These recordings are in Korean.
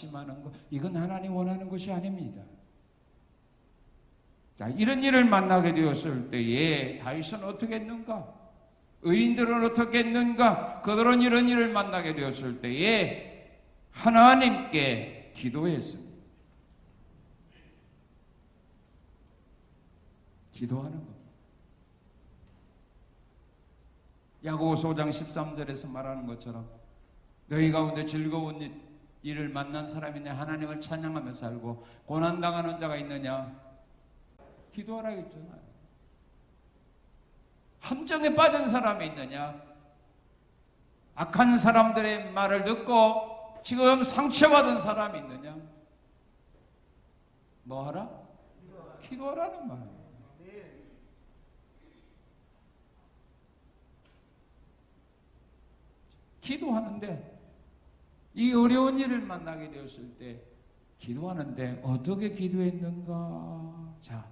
낙심하는 것 이건 하나님 원하는 것이 아닙니다. 자, 이런 일을 만나게 되었을 때에 다윗은 어떻게 했는가? 의인들은 어떻게 했는가? 그들은 이런 일을 만나게 되었을 때에 하나님께 기도했습니다. 기도하는 것. 야고보서 5장 13절에서 말하는 것처럼 너희 가운데 즐거운 일- 일을 만난 사람이 내 하나님을 찬양하며 살고 고난 당하는 자가 있느냐? 기도하라 했잖아요. 함정에 빠진 사람이 있느냐? 악한 사람들의 말을 듣고 지금 상처받은 사람이 있느냐? 뭐 하라? 기도하라는 말이에요. 기도하는데 이 어려운 일을 만나게 되었을 때 기도하는데 어떻게 기도했는가? 자,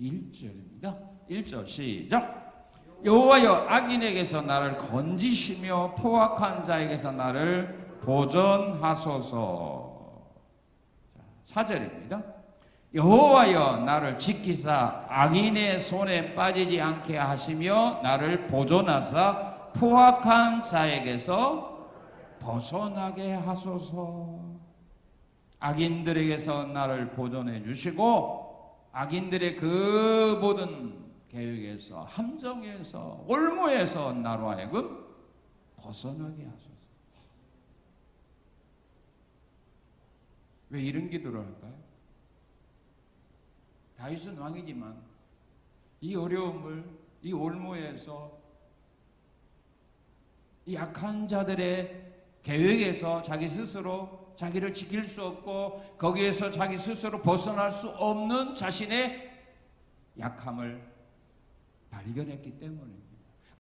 1절입니다. 1절 시작. 여호와여 악인에게서 나를 건지시며 포악한 자에게서 나를 보전하소서. 자, 4절입니다. 여호와여 나를 지키사 악인의 손에 빠지지 않게 하시며 나를 보존하사 포악한 자에게서 벗어나게 하소서. 악인들에게서 나를 보존해 주시고 악인들의 그 모든 계획에서 함정에서 올무에서 나로 하여금 벗어나게 하소서. 왜 이런 기도를 할까요? 다윗은 왕이지만 이 어려움을 이 올무에서 이 약한 자들의 계획에서 자기 스스로 자기를 지킬 수 없고 거기에서 자기 스스로 벗어날 수 없는 자신의 약함을 발견했기 때문입니다.